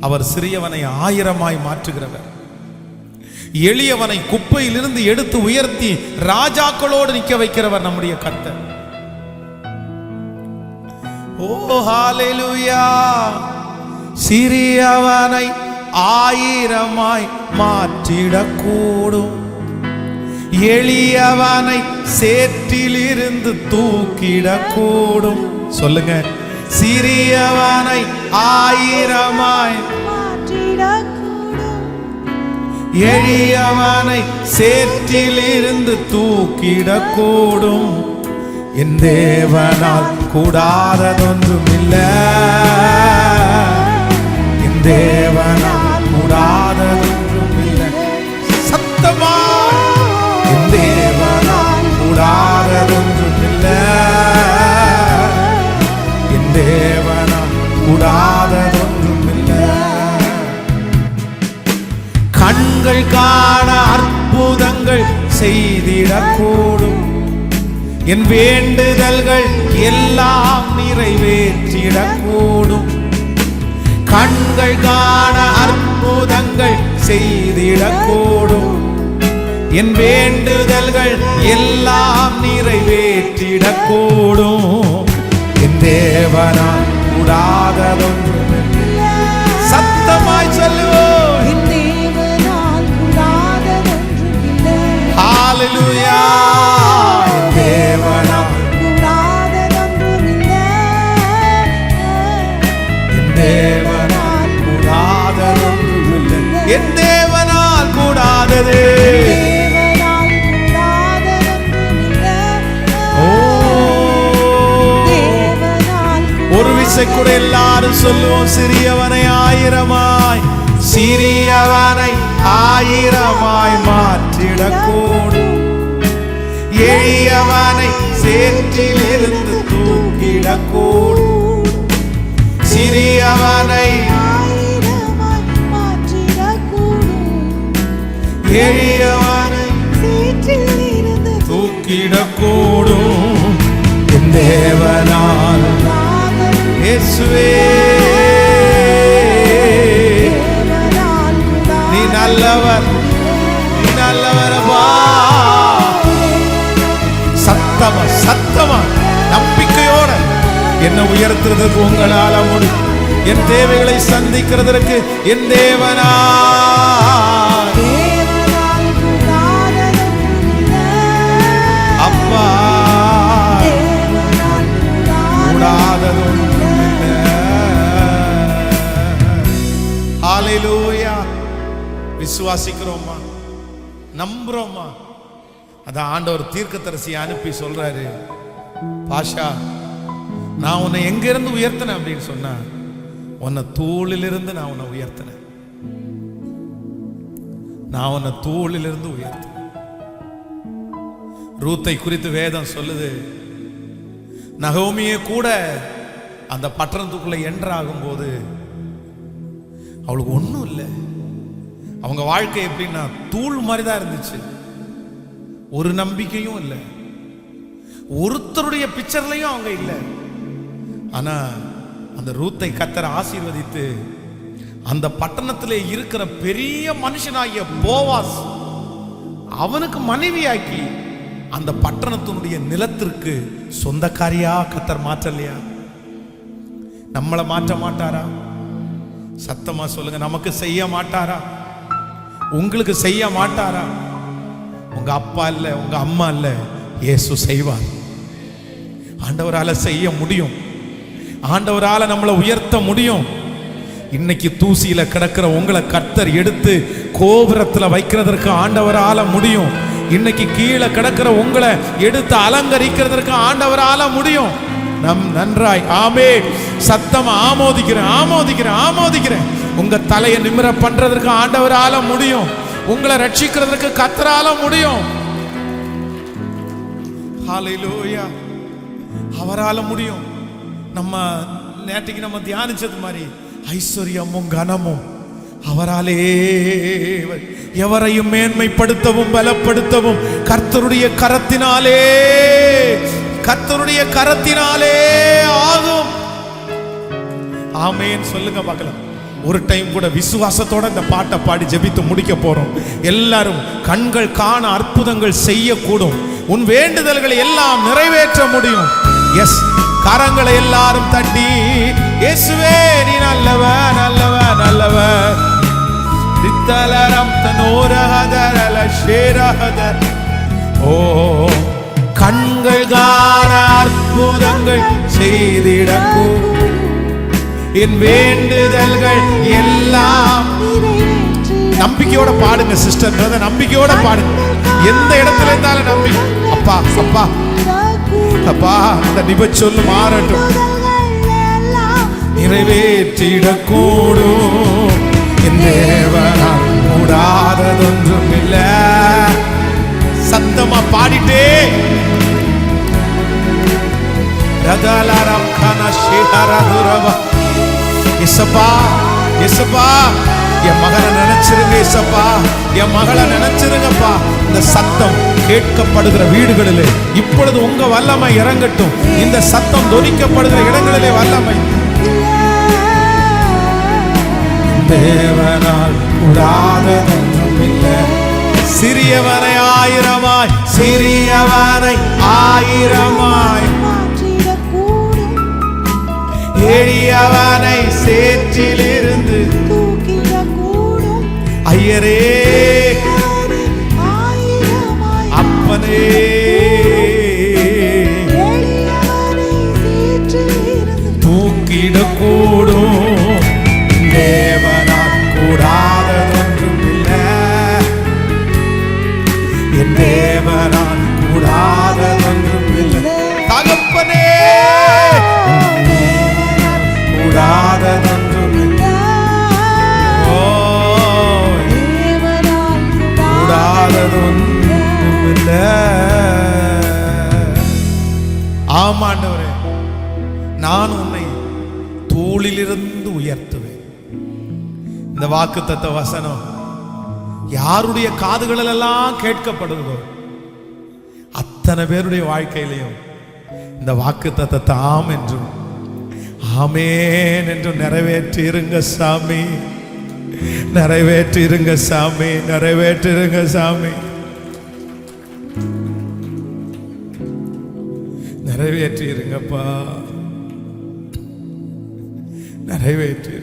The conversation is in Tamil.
அவர் சிறியவனை ஆயிரமாய் மாற்றுகிறவர். எளியவனை குப்பையிலிருந்து எடுத்து உயர்த்தி ராஜாக்களோடு நிற்க வைக்கிறவர் நம்முடைய கர்த்தர். ஓ ஹalleluya. சிறியவனை ஆயிரமாய் மாற்றிடக்கூடும். எளியவனை சேற்றிலிருந்து தூக்கிடக்கூடும். சொல்லுங்க சிறியவனை ஆயிரமாய் எளியவனை சேற்றிலிருந்து தூக்கிடக்கூடும். என் தேவனால் கூடாததொன்றுமில்ல. என் கூடாததொன்றுமில்ல. கண்கள் காண அற்புதங்கள் செய்திடக்கூடும். என் வேண்டுதல்கள் எல்லாம் நிறைவேற்றிடக்கூடும். கண்கள் காண அற்புதங்கள் செய்திடக்கூடும். என் வேண்டுதல்கள் எல்லாம் நிறைவேற்றிடக்கூடும். என் தேவனான் கூட எல்லாரும் சொல்லுவோம் சிறியவனை ஆயிரமாய் சிறியவனை ஆயிரமாய் மாற்றிடக்கூடும். எளியவனை சேற்றிலிருந்து தூக்கிடக்கூடும் சிறியவனை. எளியவனை தூக்கிடக்கூடும். என் கூடாதது இயேசுவே நீ நல்லவர் நீ நல்லவரப்பா சத்தமா சத்தமா நம்பிக்கையோட என்ன உயர்த்துறதுக்கு உங்களால முடியும் என் தேவைகளை சந்திக்கிறதற்கு என் தேவனா. விசுவாசிக்கிறோமா? நம்புறோமா? அதான் ஆண்டவர் தீர்க்கதரிசியை அனுப்பி சொல்றாரு. பாஷா நான் உன்னை எங்க இருந்து உயர்த்தினேன் அப்படின்னு சொன்னா உன்னை தூளிலிருந்து நான் உன்னை உயர்த்தினேன். நான் உன்னை தூளிலிருந்து உயர்த்தினேன். ரூத்தை குறித்து வேதம் சொல்லுது நகோமியே கூட அந்த பட்டணத்துக்குள்ள என்ட்ராகும் போது அவளுக்கு ஒன்றும் இல்லை. அவங்க வாழ்க்கை எப்படின்னா தூள் மாதிரி தான் இருந்துச்சு. ஒரு நம்பிக்கையும் இல்லை. ஒருத்தருடைய பிக்சர்லையும் அவங்க இல்லை. ஆனா அந்த ரூத்தை கத்தரை ஆசீர்வதித்து அந்த பட்டணத்தில் இருக்கிற பெரிய மனுஷனாகிய போவாஸ் அவனுக்கு மனைவியாக்கி அந்த பட்டணத்தினுடைய நிலத்திற்கு சொந்தக்காரியா கத்தர் மாற்றலையா? நம்மளை மாற்ற மாட்டாரா? சத்தமா சொல்லுங்க நமக்கு செய்ய மாட்டாரா? உங்களுக்கு செய்ய மாட்டாரா? உங்க அப்பா இல்ல உங்க அம்மா இல்ல இயேசு செய்வார். ஆண்டவரால செய்ய முடியும். ஆண்டவரால நம்மளை உயர்த்த முடியும். இன்னைக்கு தூசியில கிடக்கிற உங்களை கர்த்தர் எடுத்து கோபுரத்துல வைக்கிறதற்கு ஆண்டவரால முடியும். இன்னைக்கு கீழே கிடக்கிற உங்களை எடுத்து அலங்கரிக்கிறதற்கு ஆண்டவரால முடியும். நம் நன்றாய். ஆமே சத்தம் ஆமோதிக்கிறேன் ஆமோதிக்கிறேன் ஆமோதிக்கிறேன். உங்க தலையை நிமிர பண்றதற்கு ஆண்டவரால முடியும். உங்களை ரட்சிக்கிறதுக்கு கத்தரால முடியும். அவரால முடியும். நம்ம நேற்றுக்கு நம்ம தியானிச்சது மாதிரி ஐஸ்வர்யமும் கனமும் அவராலே எவரையும் மேன்மைப்படுத்தவும் பலப்படுத்தவும் கர்த்தருடைய கரத்தினாலே கர்த்தருடைய கரத்தினாலே ஆகும். ஆமேன்னு சொல்லுங்க பார்க்கலாம். ஒரு டைம் கூட விசுவாசத்தோட இந்த பாட்டை பாடி ஜெபித்து முடிக்க போறோம். எல்லாரும் கண்கள் காண அற்புதங்கள் செய்யக்கூடும். உன் வேண்டுதல்களை எல்லாம் நிறைவேற்ற முடியும். எஸ் கரங்களை எல்லாரும் தட்டி இயேசுவே நீ நல்லவ நல்லவ நல்லவ தித்தலரம் தனோரகதரல ஷேரகதர் ஓ கண்கள் காண அற்புதங்கள் செய்திடக்கூடும். என் வேண்டுதல்கள் எல்லாம். நம்பிக்கையோட பாடுங்க சிஸ்டர் பிரதர் நம்பிக்கையோட பாடுங்க. எந்த இடத்துல இருந்தாலும் நம்பி. அப்பா அப்பா. அப்பா அந்த நிப சொல்லு மாறட்டும். நிறைவேற்றிடக்கூடும். என் தேவனால் கூடாததொன்றும் இல்லை. சத்தமா பாடிட்டே. ரதலரம் கன இசப்பா இசப்பா என் மகனை நினைச்சிருங்க இசப்பா என் மகளை நினைச்சிருங்கப்பா. இந்த சத்தம் கேட்கப்படுகிற வீடுகளிலே இப்பொழுது உங்க வல்லமை இறங்கட்டும். இந்த சத்தம் தொனிக்கப்படுகிற இடங்களிலே வல்லமை. தேவனால் சிறியவனை ஆயிரமாய் சிறியவனை ஆயிரமாய். எளியவனை இந்த வாக்குத்தத்த வசனம் யாருடைய காதுகளிலெல்லாம் கேட்கப்படுதோ அத்தனை பேருடைய வாழ்க்கையிலையும் இந்த வாக்குத்தத்தத்தை தாம் என்றும் ஆமேன் என்றும் நிறைவேற்றி இருங்க சாமி. நிறைவேற்றி இருங்க சாமி நிறைவேற்றி இருங்க சாமி. நிறைவேற்றி இருங்கப்பா நிறைவேற்றி